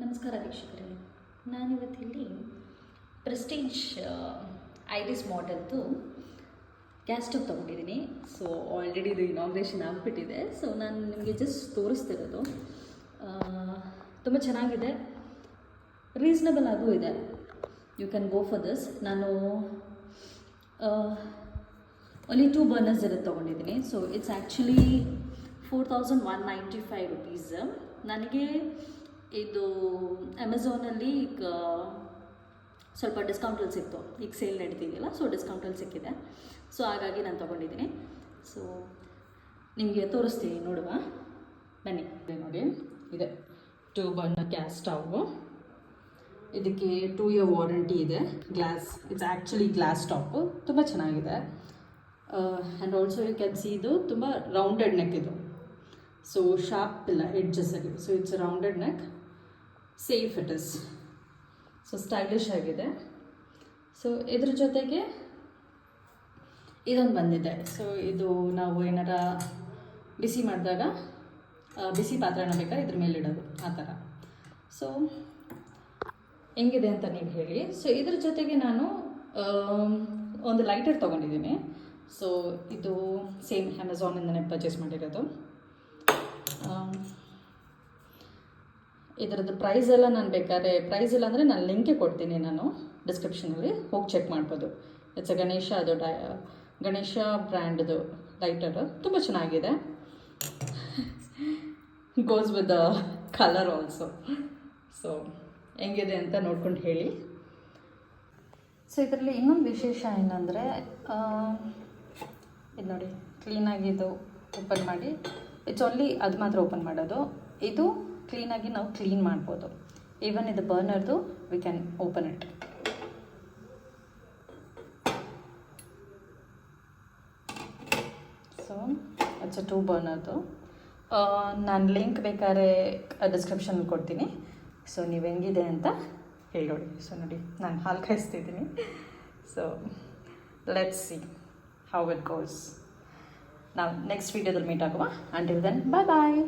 ನಮಸ್ಕಾರ ವೀಕ್ಷಕರೇ. ನಾನಿವತ್ತಿಲ್ಲಿ ಪ್ರೆಸ್ಟೀಜ್ ಐರಿಸ್ ಮಾಡೆಲ್ದು ಗ್ಯಾಸ್ ಸ್ಟವ್ ತೊಗೊಂಡಿದ್ದೀನಿ. ಸೊ ಆಲ್ರೆಡಿ ಇದು ಇನಾಗ್ರೇಷನ್ ಆಗಿಬಿಟ್ಟಿದೆ. ಸೊ ನಾನು ನಿಮಗೆ ಜಸ್ಟ್ ತೋರಿಸ್ತಿರೋದು. ತುಂಬ ಚೆನ್ನಾಗಿದೆ. ರೀಸ್ನಬಲ್ ಆಗೂ ಇದೆ. You can go for this ನಾನು ಓನ್ಲಿ ಟೂ ಬರ್ನರ್ಸ್ ಇರೋದು ತೊಗೊಂಡಿದ್ದೀನಿ. So it's actually four thousand one ninety five rupees ನನಗೆ ಇದು ಅಮೆಝಾನಲ್ಲಿ ಈಗ ಸ್ವಲ್ಪ ಡಿಸ್ಕೌಂಟಲ್ಲಿ ಸಿಕ್ತು. ಈಗ ಸೇಲ್ ನಡೀತಿದೆಯಲ್ಲ ಸೊ ಡಿಸ್ಕೌಂಟಲ್ಲಿ ಸಿಕ್ಕಿದೆ. ಸೊ ಹಾಗಾಗಿ ನಾನು ತೊಗೊಂಡಿದ್ದೀನಿ. ಸೊ ನಿಮಗೆ ತೋರಿಸ್ತೀನಿ, ನೋಡುವ. ಬನ್ನಿ. ನೋಡಿ, ಇದೆ. ಟೂ ಬರ್ನರ್ ಗ್ಯಾಸ್ ಸ್ಟವ್ ಇದಕ್ಕೆ ಟೂ ಇಯರ್ ವಾರಂಟಿ ಇದೆ. Glass it's actually glass top ತುಂಬ ಚೆನ್ನಾಗಿದೆ. And also you can see ಇದು ತುಂಬ ರೌಂಡೆಡ್ ನೆಕ್ ಇದು. ಸೊ ಶಾರ್ಪ್ ಇಲ್ಲ ಎಡ್ಜಸ್ಸಲ್ಲಿ so it's rounded neck safe it is so stylish ಆಗಿದೆ. ಸೊ ಇದ್ರ ಜೊತೆಗೆ ಇದೊಂದು ಬಂದಿದೆ. ಸೊ ಇದು ನಾವು ಏನಾರ ಬಿಸಿ ಮಾಡಿದಾಗ ಬಿಸಿ ಪಾತ್ರೆನ ಬೇಕಾದ್ರೆ ಇದ್ರ ಮೇಲೆ ಇಡೋದು, ಆ ಥರ. ಸೊ ಹೆಂಗಿದೆ ಅಂತ ನೀವು ಹೇಳಿ. ಸೊ ಇದ್ರ ಜೊತೆಗೆ ನಾನು ಒಂದು ಲೈಟರ್ ತೊಗೊಂಡಿದ್ದೀನಿ. ಸೊ ಇದು ಸೇಮ್ ಅಮೆಝಾನಿಂದನೇ ಪರ್ಚೇಸ್ ಮಾಡಿರೋದು. ಇದರದ್ದು ಪ್ರೈಸ್ ಎಲ್ಲ ನಾನು ಬೇಕಾದ್ರೆ ಪ್ರೈಸ್ ಇಲ್ಲ ಅಂದರೆ ನಾನು ಲಿಂಕೇ ಕೊಡ್ತೀನಿ ನಾನು ಡಿಸ್ಕ್ರಿಪ್ಷನಲ್ಲಿ ಹೋಗಿ ಚೆಕ್ ಮಾಡ್ಬೋದು. ಇಟ್ಸ್ ಅ ಗಣೇಶ, ಅದು ಡೈ, ಗಣೇಶ ಬ್ರ್ಯಾಂಡ್ದು ಲೈಟರು ತುಂಬ ಚೆನ್ನಾಗಿದೆ. Goes with the colour also so ಹೆಂಗಿದೆ ಅಂತ ನೋಡ್ಕೊಂಡು ಹೇಳಿ. ಸೊ ಇದರಲ್ಲಿ ಇನ್ನೊಂದು ವಿಶೇಷ ಏನಂದರೆ ಇದು ನೋಡಿ ಕ್ಲೀನಾಗಿ ಇದು ಓಪನ್ ಮಾಡಿ. ಇಟ್ಸ್ ಓನ್ಲಿ ಅದು ಮಾತ್ರ ಓಪನ್ ಮಾಡೋದು. ಇದು ಕ್ಲೀನಾಗಿ ನಾವು ಕ್ಲೀನ್ ಮಾಡ್ಬೋದು. ಈವನ್ ಇದು ಬರ್ನರ್ದು we can open it so it's a two ಬರ್ನರ್ದು ನಾನು ಲಿಂಕ್ ಬೇಕಾದ್ರೆ ಡಿಸ್ಕ್ರಿಪ್ಷನ್ ಕೊಡ್ತೀನಿ. ಸೊ ನೀವು ಹೆಂಗಿದೆ ಅಂತ ಹೇಳೋಡಿ ಸೊ ನೋಡಿ, ನಾನು ಹಾಲು ಕಾಯಿಸ್ತಿದ್ದೀನಿ. So let's see how it goes ನಾವು ನೆಕ್ಸ್ಟ್ ವೀಡಿಯೋದಲ್ಲಿ ಮೀಟ್ ಆಗುವ. Until then bye bye